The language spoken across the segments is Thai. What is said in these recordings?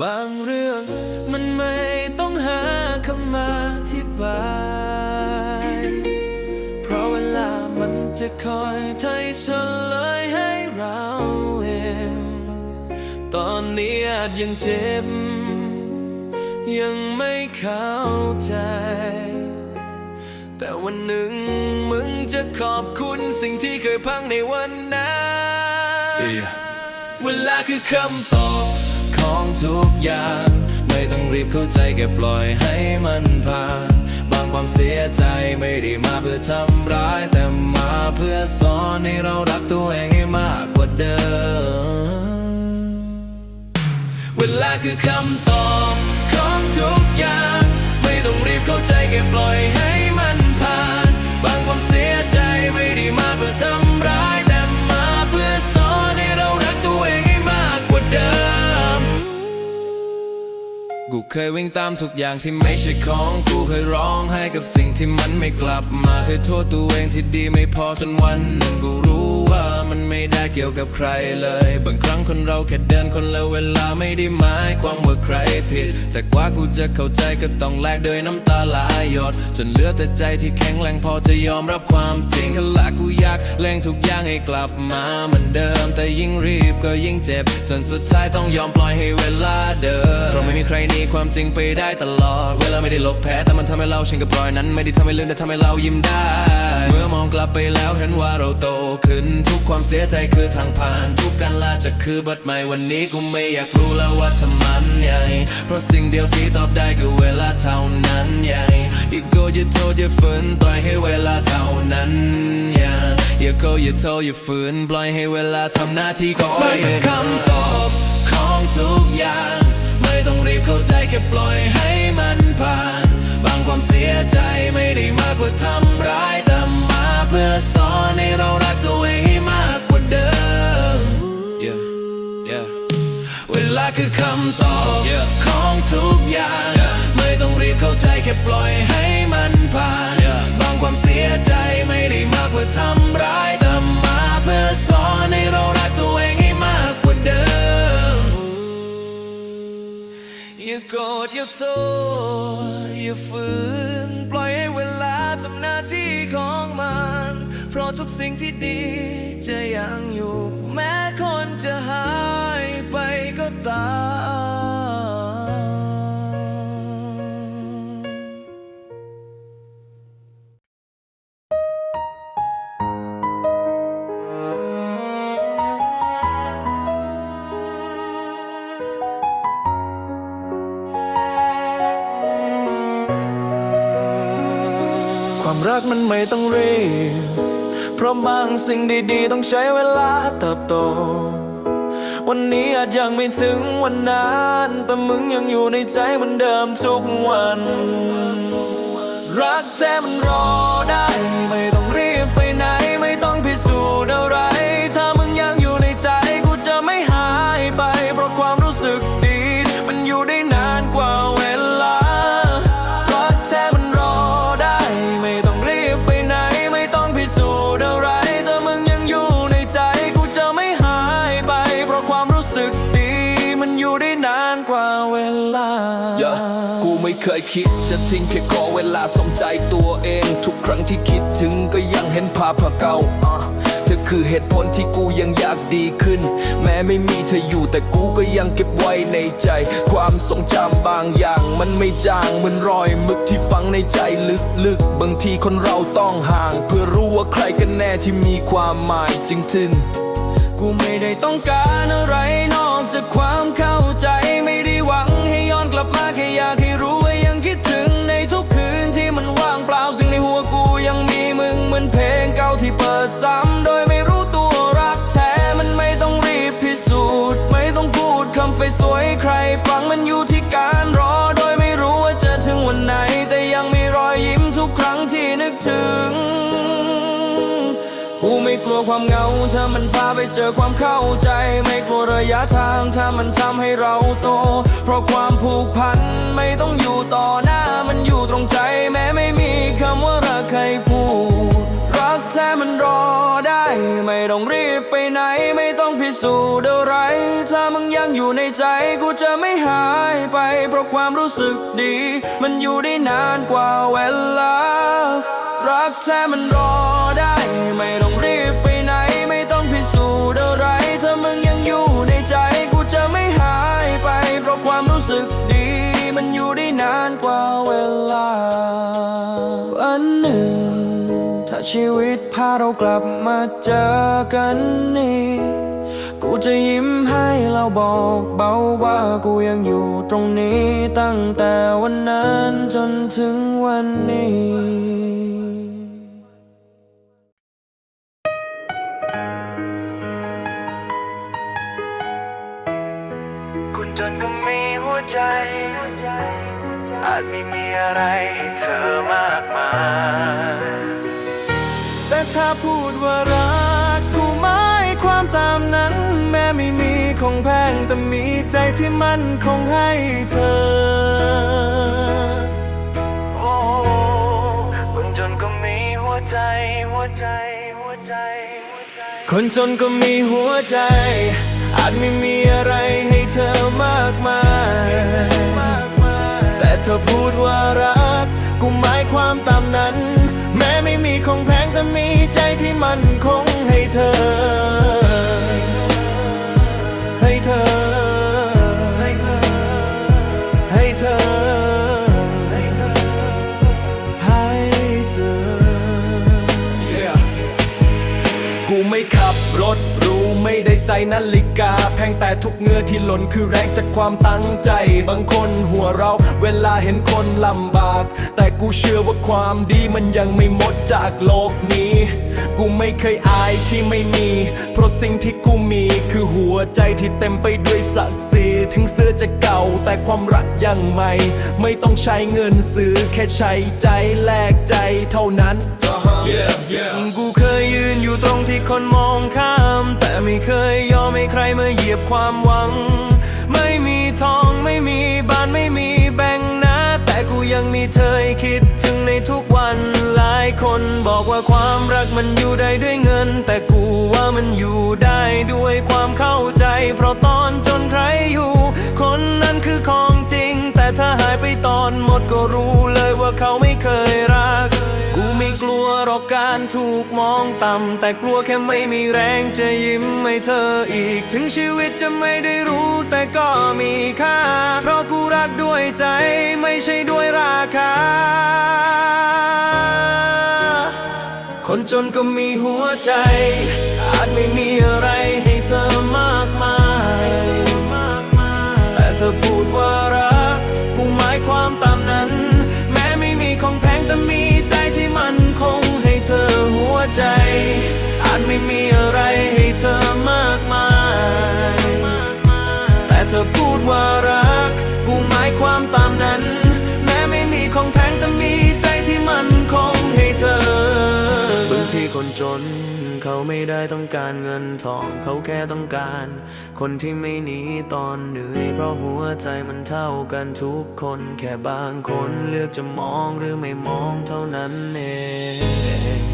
บางเรื่องมันไม่ต้องหาคำมาอธิบาย เพราะเวลามันจะคอยไทยเฉลยให้เราเอง ตอนนี้อาจยังเจ็บ ยังไม่เข้าใจ แต่วันหนึ่งมึงจะขอบคุณสิ่งที่เคยพังในวันนั้น เวลาคือคำตอบ ของทุกอย่าง ไม่ต้องรีบเข้าใจแค่ปล่อยให้มันผ่าน บางความเสียใจไม่ได้มาเพื่อทำร้าย แต่มาเพื่อสอนให้เรารักตัวเองให้มากกว่าเดิม เวลาคือคำตอบของทุกอย่าง ไม่ต้องรีบเข้าใจแค่ปล่อยให้ เคยวิ่งตามทุกอย่างที่ไม่ใช่ของกูเคยร้องไห้กับสิ่งที่มันไม่กลับมาเคยโทษตัวเองที่ดีไม่พอจนวันหนึ่งกูรู้ มันไม่ได้เกี่ยวกับใครเลย บางครั้งคนเราแค่เดินคนละเวลาไม่ได้หมายความว่าใครผิด แต่กว่ากูจะเข้าใจก็ต้องแลกด้วยน้ำตาหลายหยดจนเหลือแต่ใจที่แข็งแรงพอจะยอมรับความจริงขละกูอยากแรงทุกอย่างให้กลับมาเหมือนเดิม แต่ยิ่งรีบก็ยิ่งเจ็บ จนสุดท้ายต้องยอมปล่อยให้เวลาเดินเพราะไม่มีใครหนีความจริงไปได้ตลอด เวลาไม่ได้ลบแพ้แต่มันทำให้เราเชินกับรอยนั้น ไม่ได้ทำให้ลืมแต่ทำให้เรายิ้มได้ เมื่อมองกลับไปแล้วเห็นว่าเราโตขึ้นทุกความเสียใจคือทางผ่าน ทุกการลาจะคือบัดใหม่วันนี้กูไม่อยากรู้แล้วว่าทำมันใหญ่เพราะสิ่งเดียวที่ตอบได้คือเวลาเท่านั้นใหญ่อย่าโกรธอย่าโทษอย่าฝืนปล่อยให้เวลาเท่านั้นอย่าอย่าโกรธอย่าโทษอย่าฝืนปล่อยให้เวลาทำหน้าที่ของมันเป็นคำตอบของทุกอย่าง ไม่ต้องรีบเข้าใจแค่ปล่อยให้มันผ่าน บางความเสียใจไม่ได้มากกว่าทำร้าย แต่มาเพื่อสอนให้เรารักตัวเองให้มากกว่าเดิม yeah. Yeah. เวลาคือคำตอบของทุกอย่างไม่ต้องรีบเข้าใจแค่ปล่อยให้มันผ่านบางความเสียใจไม่ได้มากกว่าทำร้ายแต่มาเพื่อสอนให้เรารัก โกรธอย่าโทษอย่าฝืน ปล่อยให้เวลาทำหน้าที่ของมัน เพราะทุกสิ่งที่ดีจะยังอยู่ แม้คนจะหายไปก็ตามความ บางสิ่งดีๆ ต้องใช้เวลาเติบโต วันนี้อาจยังไม่ถึงวันนั้น แต่มึงยังอยู่ในใจเหมือนเดิมทุกวัน รักแท้มันรอได้ คิดจะทิ้งแค่ขอเวลาสมใจตัวเอง ทุกครั้งที่คิดถึงก็ยังเห็นภาพเก่าเธอคือเหตุผลที่กูยังอยากดีขึ้น แม้ไม่มีเธออยู่แต่กูก็ยังเก็บไว้ในใจ ความทรงจำบางอย่างมันไม่จางเหมือนรอยมึกที่ฝังในใจลึกๆ บางทีคนเราต้องห่าง เพื่อรู้ว่าใครกันแน่ที่มีความหมายจริงๆ กูไม่ได้ต้องการอะไรนอกจากความเข้าใจไม่ได้หวังให้ย้อนกลับมาแค่อยากให้ ซ้ำโดยไม่รู้ตัวรักแท้มันไม่ต้องรีบพิสูจน์ ไม่ต้องพูดคำไฟสวยใคร ฟังมันอยู่ที่การรอ โดยไม่รู้ว่าจะถึงวันไหน แต่ยังมีรอยยิ้มทุกครั้งที่นึกถึง กูไม่กลัวความเหงาถ้ามันพาไปเจอความเข้าใจ ไม่กลัวระยะทางถ้ามันทำให้เราโต เพราะความผูกพันไม่ต้องอยู่ต่อหน้ามันอยู่ตรงใจ แม้ไม่มีคำว่ารักใคร ไม่ต้องรีบไปไหนไม่ต้องพิสูจน์อะไร ถ้ามึงยังอยู่ในใจกูจะไม่หายไป เพราะความรู้สึกดี มันอยู่ได้นานกว่าเวลา รักแท้มันรอได้ ไม่ต้องรีบไปไหนไม่ต้องพิสูจน์อะไร ถ้ามึงยังอยู่ในใจกูจะไม่หายไป เพราะความรู้สึกดี มันอยู่ได้นานกว่าเวลาวันหนึ่ง ถ้าชีวิต พาเรากลับมาเจอกันนี่กูจะยิ้มให้เราบอกเบาว่ากูยังอยู่ตรงนี้ตั้งแต่วันนั้นจนถึงวันนี้คุณจนก็มีหัวใจ อาจไม่มีอะไรให้เธอมากมาย แต่ถ้าพูดว่ารักกูหมายความตามนั้น แม้ไม่มีของแพงแต่มีใจที่มั่นคงให้เธอ โอ้คนจนก็มีหัวใจหัวใจ หัวใจ หัวใจ คนจนก็มีหัวใจ อาจไม่มีอะไรให้เธอมากมาย แต่เธอพูดว่ารัก กูหมายความตามนั้น ใไม่ได้ใส่นาฬิกา แพงแต่ทุกเงื่อที่หล่นคือแรงจากความตั้งใจ บางคนหัวเราเวลาเห็นคนลำบาก แต่กูเชื่อว่าความดีมันยังไม่หมดจากโลกนี้ กูไม่เคยอายที่ไม่มี เพราะสิ่งที่กูมีคือหัวใจที่เต็มไปด้วยศักดิ์ศรีถึงเสื้อจะเก่าแต่ความรักยังใหม่ ไม่ต้องใช้เงินซื้อแค่ใช้ใจแลกใจเท่านั้นกู ยียบความหวัง ไม่มีทองไม่มีบ้านไม่มีแบ่งนะ แต่กูยังมีเธอคิดถึงในทุกวันหลายคนบอกว่าความรักมันอยู่ได้ด้วยเงิน แต่กูว่ามันอยู่ได้ด้วยความเข้าใจ เพราะตอนจนใครอยู่ คนนั้นคือของจริง แต่ถ้าหายไปตอนหมดก็รู้เลยว่าเขาไม่เคยรัก รอกการถูกมองต่ำ แต่กลัวแค่ไม่มีแรงจะยิ้มให้เธออีก ถึงชีวิตจะไม่ได้รู้แต่ก็มีค่า เพราะกูรักด้วยใจไม่ใช่ด้วยราคา คนจนก็มีหัวใจ อาจไม่มีอะไรให้เธอมากมาย จน เขาไม่ได้ต้องการเงินทอง เขาแค่ต้องการ คนที่ไม่หนีตอนเหนื่อยเพราะหัวใจมันเท่ากันทุกคน แค่บางคนเลือกจะมองหรือไม่มองเท่านั้นเอง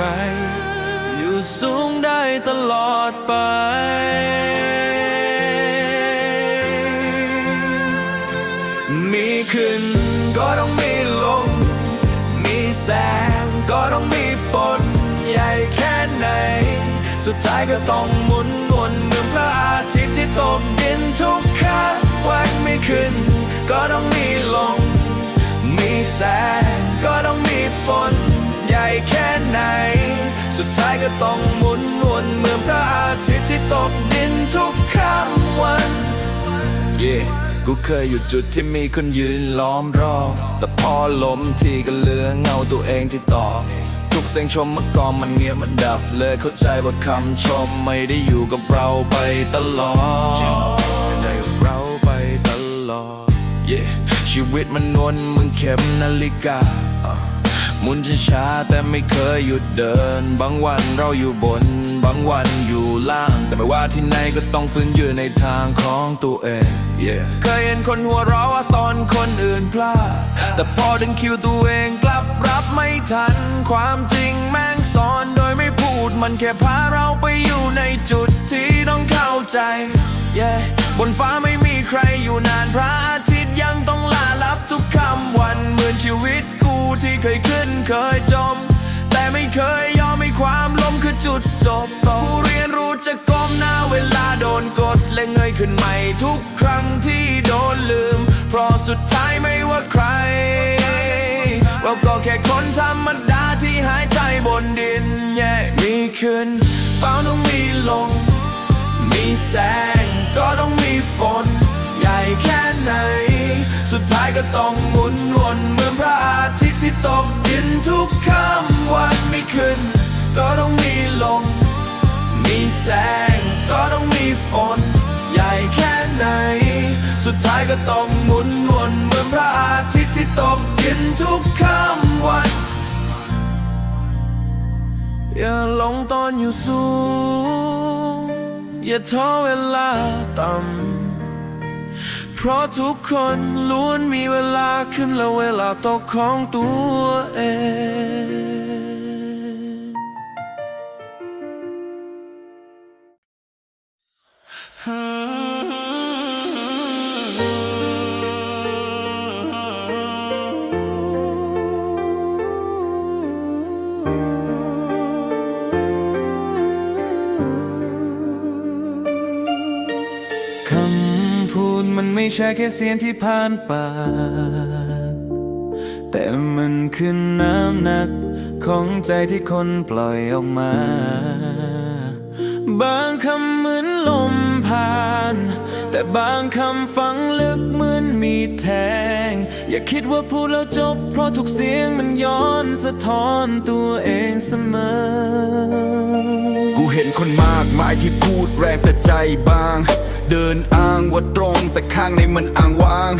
ร อยู่สูงได้ตลอดไป มีขึ้นก็ต้องมีลง มีแสงก็ต้องมีฝนใหญ่แค่ไหน สุดท้ายก็ต้องหมุนวนเหมือนพระอาทิตย์ที่ตกดินทุกครั้งวันไม่ขึ้น ก็ต้องมีลมมีแสงก็ต้องมีฝน แค่ไหน สุดท้ายก็ต้องหมุนวนเหมือนพระอาทิตย์ที่ตกดินทุกค่ำวันเย่กูเคยอยู่จุดที่มีคนยืนล้อมรอบ แต่พอล้มทีก็เหลือเงาตัวเองที่ต่อทุกเสียงชมเมื่อก่อนมันเงียบมันดับ เลยเข้าใจว่าคำชมไม่ได้อยู่กับเราไปตลอดไม่ได้กับเราไปตลอดเย่ชีวิตมันนวลมึงเข็มนาฬิกา มุนช้าแต่ไม่เคยหยุดเดิน บางวันเราอยู่บน บางวันอยู่ล่าง แต่ไม่ว่าที่ไหนก็ต้องฝืนยืนในทางของตัวเอง yeah เคยเห็นคนหัวเราะว่าตอนคนอื่นพลาด แต่พอถึงคิวตัวเองกลับรับไม่ทัน ความจริงแม่งสอนโดยไม่พูด มันแค่พาเราไปอยู่ในจุดที่ต้องเข้าใจ yeah บนฟ้าไม่มีใครอยู่นานพระอาทิตย์ ยังต้องลาลับทุกค่ำวันเหมือนชีวิตกูที่เคยขึ้นเคยจม แต่ไม่เคยยอมให้ความล้มคือจุดจบกูเรียนรู้จะก้มหน้าเวลาโดนกดและเงยขึ้นใหม่ทุกครั้งที่โดนลืม เพราะสุดท้ายไม่ว่าใครเราก็แค่คนธรรมดาที่หายใจบนดินแย่มีขึ้นเป้าต้องมีลง มีแสงก็ต้องมีฝน ใหญ่แค่ไหน สุดท้ายก็ต้องหมุนวนเหมือนพระอาทิตย์ที่ตกดินทุกค่ำวันไม่ขึ้น ก็ต้องมีลม มีแสง ก็ต้องมีฝน ใหญ่แค่ไหน สุดท้ายก็ต้องหมุนวนเหมือนพระอาทิตย์ที่ตกดินทุกค่ำวัน อย่าหลงตอนอยู่สูง อย่าท้อเวลาต่ำ พราะทุกคนล้วนมีเวลาขึ้นและเวลาตกของตัวเอง ไม่ใช่แค่เสียงที่ผ่านปากแต่มันคือน้ำหนัก ของใจที่คนปล่อยออกมา บางคำเหมือนลมผ่าน แต่บางคำฟังลึกเหมือนมีแทง อย่าคิดว่าพูดแล้วจบ เพราะทุกเสียงมันย้อนสะท้อนตัวเองเสมอ กูเห็นคนมากมายที่พูดแรงแต่ใจบาง เดินอ้างว่าตรงแต่ข้างในมันอ้างว้าง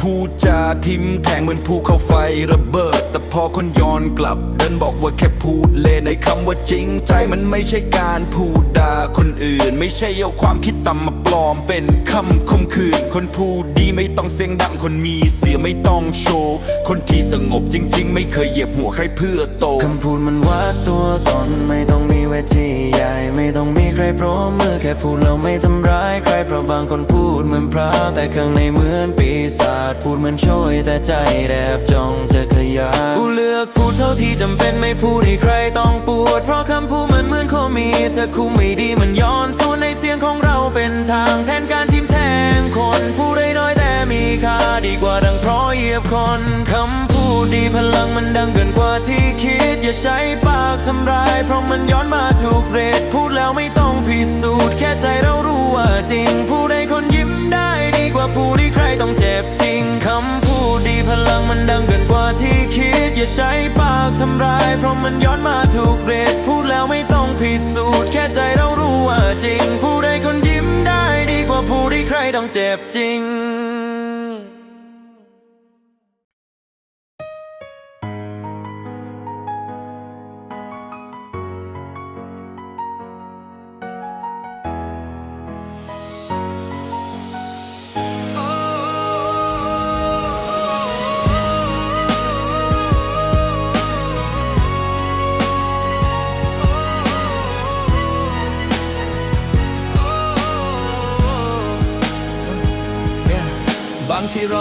พูดจาทิมแทงเหมือนภูเขาไฟระเบิด แต่พอคนย้อนกลับ เดินบอกว่าแค่พูดเล่นในคำว่าจริงใจมันไม่ใช่การพูดด่าคนอื่น ไม่ใช่เอาความคิดต่ำมาปลอมเป็นคำคมคืนคนพูด ดีไม่ต้องเสียงดังคนมีเสียไม่ต้องโชว์ คนที่สงบจริง ๆ ไม่เคยเหยียบหัวใครเพื่อโตคำพูดมันวัดตัวตนไม่ต้องมีเวทีใหญ่ ไม่ต้องมีใครพร้อมมือแค่พูดแล้วไม่ทำร้ายใครเพราะบางคนพูดเหมือนพระแต่ข้างในเหมือนปีศาจพูดเหมือนช่วยแต่ใจแดบจ้องจะขยายกูเลือกพูดเท่าที่จำเป็นไม่พูดให้ใครต้องปวด เพราะคำพูดมันเหมือนโคมีถ้าคู่ไม่ดีมันย้อนส่วนในเสียงของเราเป็นทางแทนการทิมแทงคนพูดได้น้อย มีค่าดีกว่าดังเพราะเหยียบคนคำพูดดีพลังมันดังเกินกว่าที่คิด อย่าใช้ปากทำร้าย เพราะมันย้อนมาถูกเรทพูดแล้วไม่ต้องพิสูจน์ แค่ใจเรารู้ว่าจริงพูดให้คนยิ้มได้ดีกว่าพูดให้ใครต้องเจ็บจริงคำพูดดีพลังมันดังเกินกว่าที่คิด อย่าใช้ปากทำร้าย เพราะมันย้อนมาถูกเรทพูดแล้วไม่ต้องพิสูจน์ แค่ใจเรารู้ว่าจริงพูดให้คนยิ้มได้ดีกว่าพูดให้ใครต้องเจ็บจริง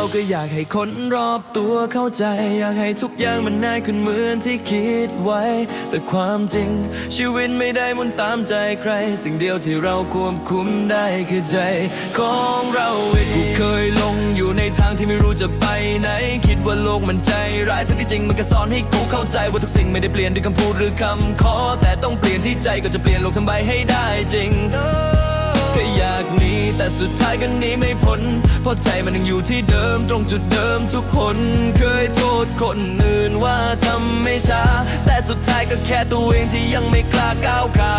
ราก็อยากให้คนรอบตัวเข้าใจ อยากให้ทุกอย่างมันง่ายขึ้นเหมือนที่คิดไว้ แต่ความจริง ชีวิตไม่ได้มุนตามใจใคร สิ่งเดียวที่เราควบคุมได้คือใจ ของเราเองกูเคยลงอยู่ในทางที่ไม่รู้จะไปไหน คิดว่าโลกมันใจร้ายทั้งที่จริงมันก็สอนให้กูเข้าใจว่าทุกสิ่งไม่ได้เปลี่ยนด้วยคำพูดหรือคำขอ แต่ต้องเปลี่ยนที่ใจก็จะเปลี่ยนโลกทั้งใบให้ได้จริง สุดท้ายก็หนีไม่พ้นเพราะใจมันยังอยู่ที่เดิมตรงจุดเดิมทุกคนเคยโทษคนอื่นว่าทำไม่ช้า แต่สุดท้ายก็แค่ตัวเองที่ยังไม่กล้าก้าวขา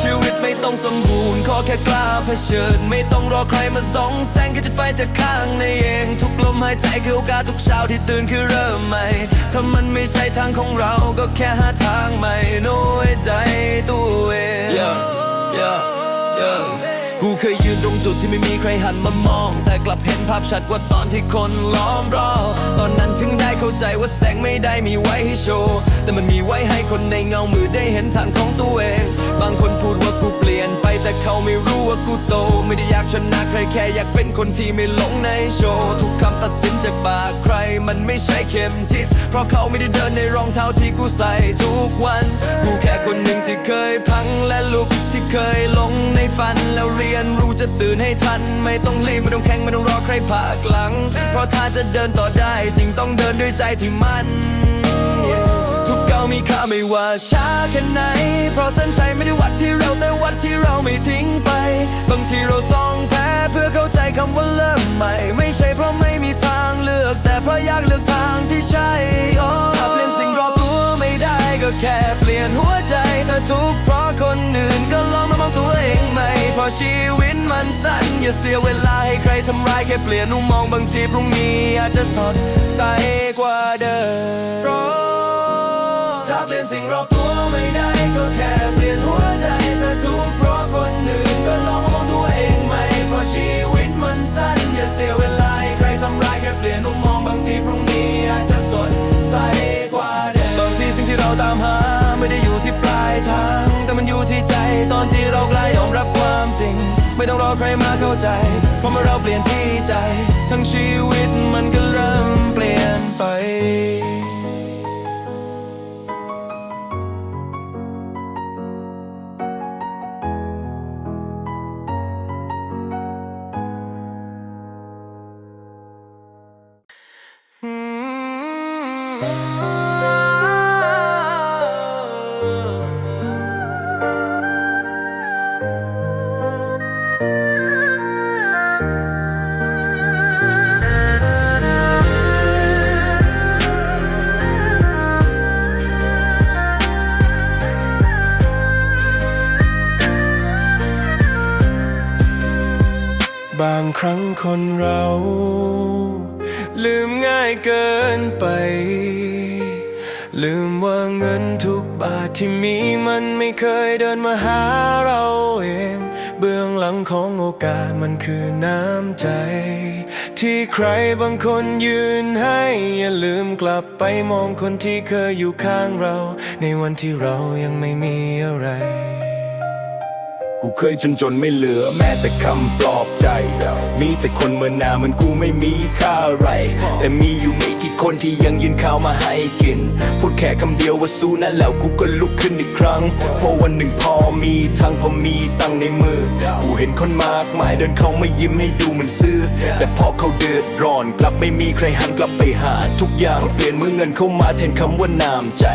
ชีวิตไม่ต้องสมบูรณ์ขอแค่กล้าเผชิญ ไม่ต้องรอใครมาส่องแสงแค่จุดไฟจากข้างในเอง ทุกลมหายใจคือโอกาสทุกเช้าที่ตื่นคือเริ่มใหม่ถ้ามันไม่ใช่ทางของเราก็แค่หาทางใหม่น้อยใจตัวเอง yeah, yeah, yeah. กูเคยยืนตรงจุดที่ไม่มีใครหันมามอง แต่กลับเห็นภาพชัดกว่าตอนที่คนล้อมรอบตอนนั้นถึงได้เข้าใจว่าแสงไม่ได้มีไว้ให้โชว์ แต่มันมีไว้ให้คนในเงามือได้เห็นทางของตัวเอง บางคนพูดว่ากูเปลี่ยน แต่เขาไม่รู้ว่ากูโต ไม่ได้อยากชนะใครแค่อยากเป็นคนที่ไม่หลงในโชว์ทุกคำตัดสินจากปากใคร มันไม่ใช่เข็มทิศเพราะเขาไม่ได้เดินในรองเท้าที่กูใส่ทุกวัน กูแค่คนหนึ่งที่เคยพังและลุกที่เคยหลงในฝัน แล้วเรียนรู้จะตื่นให้ทัน ไม่ต้องรีบไม่ต้องแข่งไม่ต้องรอใครผลักหลัง เพราะถ้าจะเดินต่อได้จริงต้องเดินด้วยใจที่มัน มีค่าไม่ว่าช้าแค่ไหน เพราะเส้นชัยไม่ได้วัดที่เราแต่วัดที่เราไม่ทิ้งไป บางทีเราต้องแพ้เพื่อเข้าใจคำว่าเริ่มใหม่ ไม่ใช่เพราะไม่มีทางเลือก แต่เพราะอยากเลือกทางที่ใช่โอ้ถ้าเปลี่ยนสิ่งรอบตัวไม่ได้ก็แค่เปลี่ยนหัวใจถ้าทุกเพราะคนอื่นก็ลองมามองตัวเองใหม่เพราะชีวิตมันสั้นอย่าเสียเวลาให้ใครทำร้ายแค่เปลี่ยนมุมมองบางทีพรุ่งนี้อาจจะสดใสกว่าเดิม เปลี่ยนสิ่งรอบตัวไม่ได้ก็แค่เปลี่ยนหัวใจถ้าทุกเพราะคนอื่นก็ลองมองตัวเองใหม่เพราะชีวิตมันสั้นอย่าเสียเวลาให้ใครทำร้ายแค่เปลี่ยนมุมมองบางทีพรุ่งนี้อาจจะสดใสกว่าเดิมบางทีสิ่งที่เราตามหาไม่ได้อยู่ที่ปลายทาง แต่มันอยู่ที่ใจตอนที่เรากล้ายอมรับความจริง ไม่ต้องรอใครมาเข้าใจ เพราะเมื่อเราเปลี่ยนที่ใจ ทั้งชีวิตมันก็เริ่มเปลี่ยนไป ครั้งคนเรา ลืมง่ายเกินไป ลืมว่าเงินทุกบาทที่มีมันไม่เคยเดินมาหาเราเอง เบื้องหลังของโอกาสมันคือน้ำใจ ที่ใครบางคนยืนให้ อย่าลืมกลับไปมองคนที่เคยอยู่ข้างเรา ในวันที่เรายังไม่มีอะไร กูเคยจนจนไม่เหลือแม้แต่คำปลอบใจ มีแต่คนเมื่อหนาเหมันกูไม่มีค่าอะไร แต่มีอยู่ไม่ คนที่ยังยืนข้าวมาให้กิน พูดแค่คำเดียวว่าสู้นะแล้วกูก็ลุกขึ้นอีกครั้ง เพราะวันหนึ่งพอมีทางพอมีตังในมือ กูเห็นคนมากมายเดินเข้ามายิ้มให้ดูเหมือนซื้อ แต่พอเขาเดือดร้อนกลับไม่มีใครหันกลับไปหา ทุกอย่างเปลี่ยนเมื่อเงินเข้ามาแทนคำว่าน้ำใจ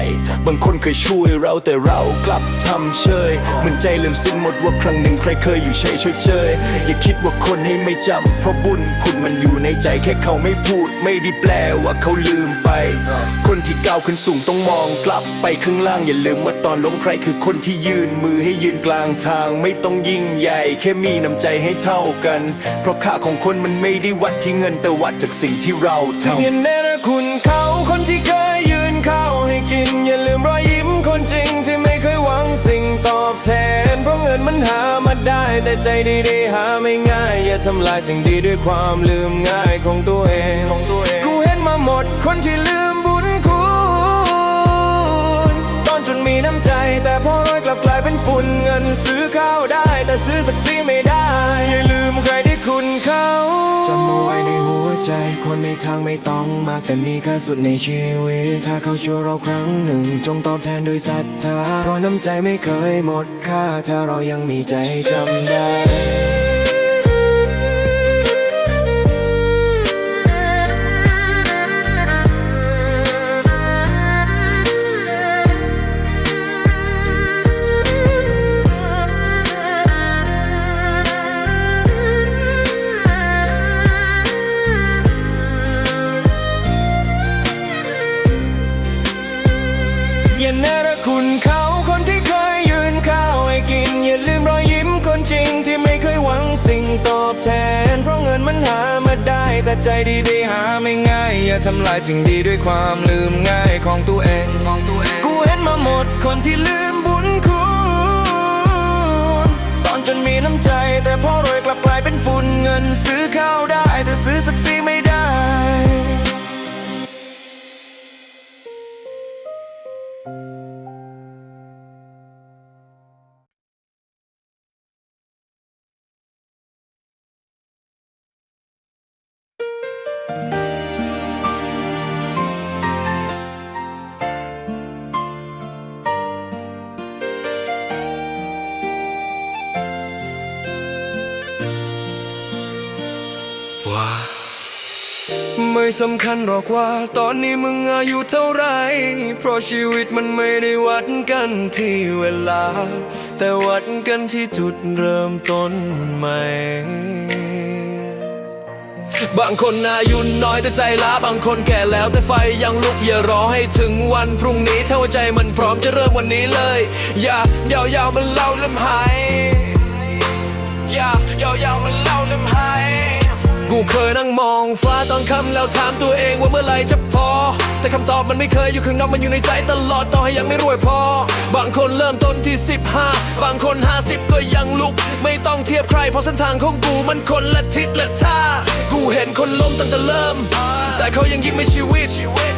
บางคนเคยช่วยเราแต่เรากลับทำเชยเหมือนใจลืมสิ้นหมดว่าครั้งหนึ่งใครเคยอยู่เฉยเฉยเฉยอย่าคิดว่าคนให้ไม่จำเพราะบุญคุณมันอยู่ในใจแค่เขาไม่พูด ไม่ได้แปลว่าเขาลืมไป คนที่ก้าวขึ้นสูงต้องมองกลับไปข้างล่างอย่าลืมว่าตอนล้มใครคือคนที่ยืนมือให้ยืนกลางทางไม่ต้องยิ่งใหญ่ แค่มีน้ำใจให้เท่ากัน เพราะค่าของคนมันไม่ได้วัดที่เงินแต่วัดจากสิ่งที่เราทำเห็นแน่นะคุณเขาคนที่เคยยืนเข้าให้กิน อย่าลืมรอยยิ้มคนจริงที่ไม่เคยหวังสิ่งตอบแทน เพราะเงินมันหามาได้แต่ใจดีๆหาไม่ง่าย อย่าทำลายสิ่งดีด้วยความลืมง่ายของตัวเองของตัวเอง มดคนที่ลืมบุญคุณตอนจนมีน้ำใจ แต่พอรอยกลับกลายเป็นฝุ่นเงินซื้อข้าวได้ แต่ซื้อศักดิ์ศรีไม่ได้ อย่าลืมใครที่คุณเขาจำเอาไว้ในหัวใจ คนในทางไม่ต้องมาก แต่มีค่าสุดในชีวิต ถ้าเขาช่วยเราครั้งหนึ่ง จงตอบแทนด้วยศรัทธาเพราะน้ำใจไม่เคยหมดค่า ถ้าเรายังมีใจจำได้ ใจดีๆหาไม่ง่าย อย่าทำลายสิ่งดีด้วยความลืมง่ายของตัวเองของตัวเองกูเห็นมาหมดคนที่ลืมบุญคุณ ตอนจนมีน้ำใจ แต่พอรวยกลับกลายเป็นฝุ่นเงินซื้อข้าวได้ แต่ซื้อศักดิ์ศรีไม่ได้ สำคัญหรอกว่า ตอนนี้มึงอายุเท่าไร เพราะชีวิตมันไม่ได้วัดกันที่เวลา แต่วัดกันที่จุดเริ่มต้นใหม่บางคนอายุน้อยแต่ใจล้าบางคนแก่แล้วแต่ไฟยังลุกอย่ารอให้ถึงวันพรุ่งนี้ถ้าใจมันพร้อมจะเริ่มวันนี้เลย อย่ายาวๆมันเล่าลำหาย อย่ายาวๆมันเล่า กูเคยนั่งมองฟ้าตอนค่ำแล้วถามตัวเองว่าเมื่อไรจะพอ แต่คำตอบมันไม่เคยอยู่ข้างนอกมันอยู่ในใจตลอดต่อให้ยังไม่รวยพอ บางคนเริ่มต้นที่ 15 บางคน 50 ก็ยังลุก ไม่ต้องเทียบใครเพราะเส้นทางของกูมันคนละทิศละท่ากูเห็นคนล้มตั้งแต่เริ่ม แต่เขายังยิ้มในชีวิต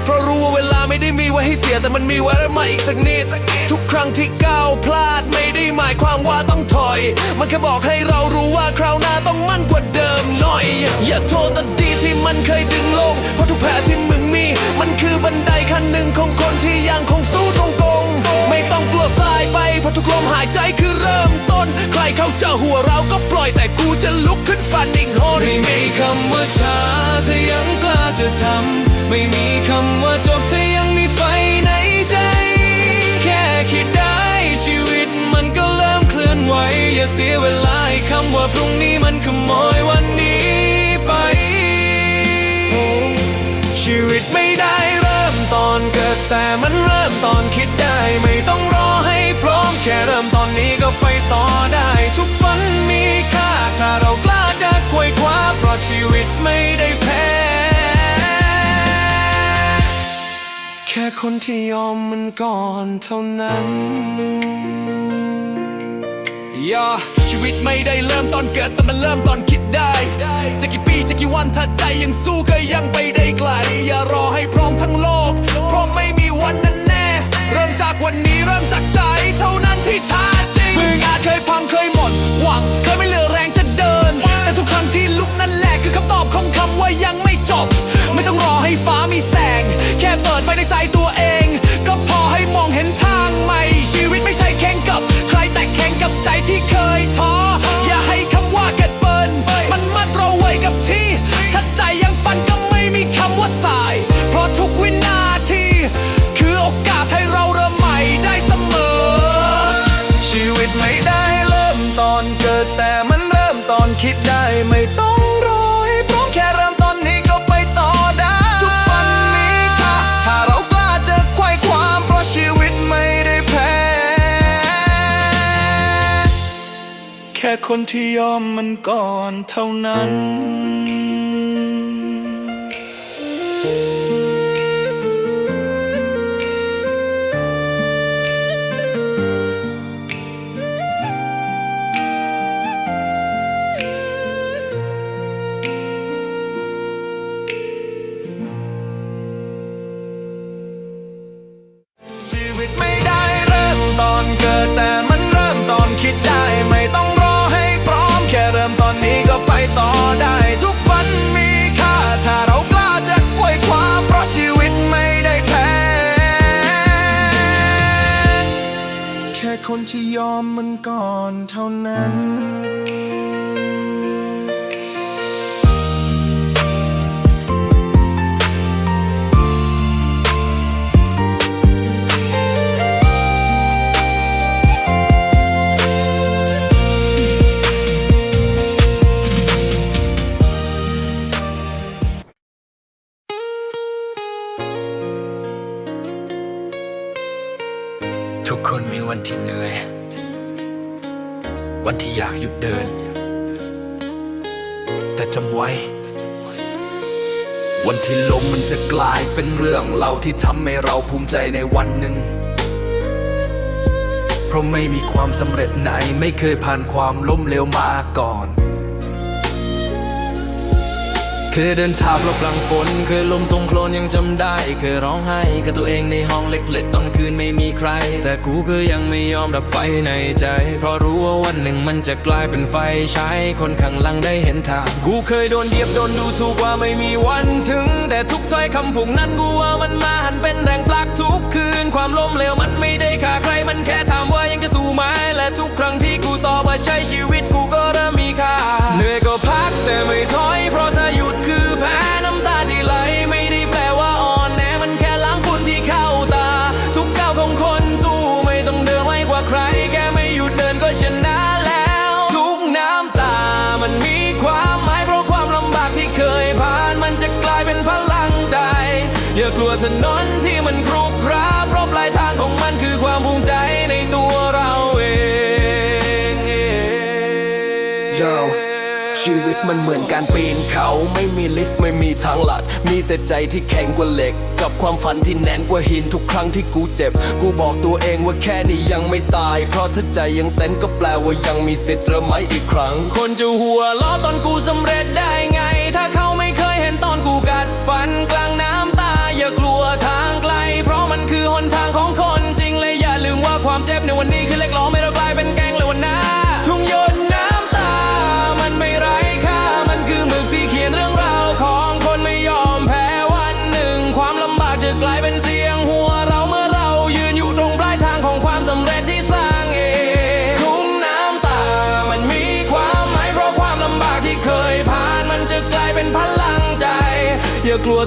เพราะรู้ว่าเวลาไม่ได้มีไว้ให้เสียแต่มันมีไว้แล้วมาอีกสักนิด ทุกครั้งที่ก้าวพลาดไม่ได้หมายความว่าต้องถอย มันแค่บอกให้เรารู้ว่าคราวหน้าต้องมั่นกว่าเดิมหน่อย อย่าโทษแต่ดีที่มันเคยดึงลง เพราะทุกแผลที่มึงมี มันคือบันไดขั้นหนึ่งของคนที่ยังคงสู้ตรงตรงไม่ต้องกลัวสายไปเพราะทุกลมหายใจคือเริ่มต้น ใครเขาจะหัวเรา ล่อยแต่กูจะลุกขึ้นฟันอีกหนไม่มีคำว่าช้าถ้ายังกล้าจะทำไม่มีคำว่าจบถ้ายังมีไฟในใจ แค่คิดได้ชีวิตมันก็เริ่มเคลื่อนไหว อย่าเสียเวลาคำว่าพรุ่งนี้มันขโมยวันนี้ไป ชีวิตไม่ได้เริ่มตอนเกิดแต่มันเริ่มตอนคิดได้ไม่ต้องรอให้พร้อมแค่เริ่มตอนนี้ก็ไปต่อได้ทุก ค่า ถ้าเรากล้าจะควยคว้า เพราะชีวิตไม่ได้แพ้ แค่คนที่ยอมมันก่อนเท่านั้นย่าชีวิตไม่ได้เริ่มตอนเกิดแต่มันเริ่มตอนคิดได้ จะกี่ปีจะกี่วันถ้าใจยังสู้ก็ยังไปได้ไกล อย่ารอให้พร้อมทั้งโลก เพราะไม่มีวันนั้นแน่ เริ่มจากวันนี้เริ่มจากใจ เท่านั้นที่แท้จริงมึงอาจเคยพังเคยหมด หวังเคยไม่เหลือ และทุกครั้งที่ลุกนั่นแหละคือคำตอบของคำว่ายังไม่จบ ไม่ต้องรอให้ฟ้ามีแสง แค่เปิดไฟในใจตัวเอง ก็พอให้มองเห็นทางใหม่ ชีวิตไม่ใช่แข่งกับ ใครแต่แข่งกับใจที่เคยท้ออย่าให้คำว่าเกิดเปินมันมัดเราไว้กับที่ คนที่ยอมมันก่อนเท่านั้น ที่ทำให้เราภูมิใจในวันหนึ่ง เพราะไม่มีความสำเร็จไหนไม่เคยผ่านความล้มเหลวมาก่อน เคยเดินทางรบกลางฝน เคยลมตรงโคลนยังจำได้ เคยร้องไห้กับตัวเองในห้องเล็กๆตอนคืนไม่มี ใคร แต่กูก็ยังไม่ยอมดับไฟในใจ เพราะรู้ว่าวันหนึ่งมันจะกลายเป็นไฟใช้คนข้างหลังได้เห็นทาง กูเคยโดนเหยียบโดนดูถูกว่าไม่มีวันถึง แต่ทุกถ้อยคำพวกนั้นกูว่ามันมาหันเป็นแรงผลักทุกคืน ความล้มเหลวมันไม่ได้ฆ่าใครมันแค่ถามว่ายังจะสู้ไหมและทุกครั้งที่กูตอบว่าใช้ชีวิตกูก็เริ่มมีค่าเหนื่อยก็พักแต่ไม่ถอยเพราะ เหมือนการปีนเขาไม่มีลิฟต์ไม่มีทางลัด มีแต่ใจที่แข็งกว่าเหล็ก กับความฝันที่แน่นกว่าหินทุกครั้งที่กูเจ็บ กูบอกตัวเองว่าแค่นี้ยังไม่ตาย เพราะถ้าใจยังเต้นก็แปลว่ายังมีสิทธิ์เริ่มใหม่อีกครั้ง คนจะหัวล้อตอนกูสำเร็จได้ไง ถ้าเขาไม่เคยเห็นตอนกูกัดฟันกล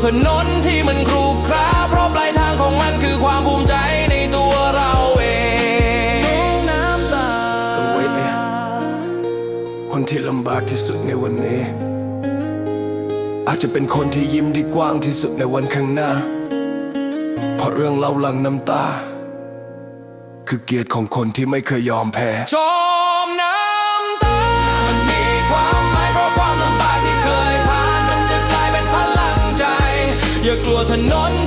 ถนนที่มันครุขระเพราะปลายทางของมันคือความภูมิใจในตัวเราเองน้ำตาเอาไว้เนี่ยคนที่ลำบากที่สุดในวันนี้ อาจจะเป็นคนที่ยิ้มได้กว้างที่สุดในวันข้างหน้า เพราะเรื่องเล่าหลังน้ำตา คือเกียรติของคนที่ไม่เคยยอมแพ้ ถนน